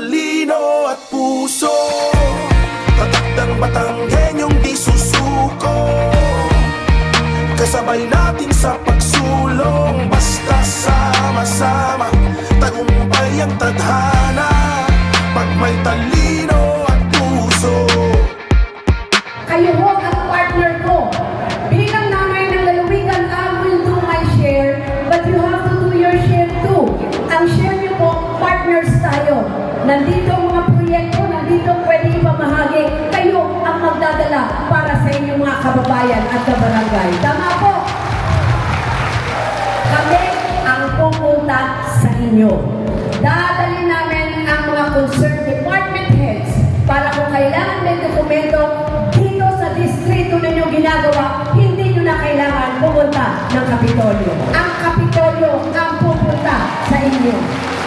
talino at puso. Tatak ng Batanggenyong di susuko. Kasabay natin sa pagsulong Basta sama-sama Tagumpay ang tadhana. Pag may talino tayo. Nandito ang mga proyekto, nandito pwede ipamahagi. Kayo ang magdadala para sa inyong mga kababayan at kabarangay. Tama po? Kami ang pupunta sa inyo. Dadali namin ang mga concerned department heads para kung kailangan may dokumento dito sa distrito ninyo ginagawa, hindi nyo na kailangan pumunta ng Kapitolyo. Ang Kapitolyo ang pupunta sa inyo.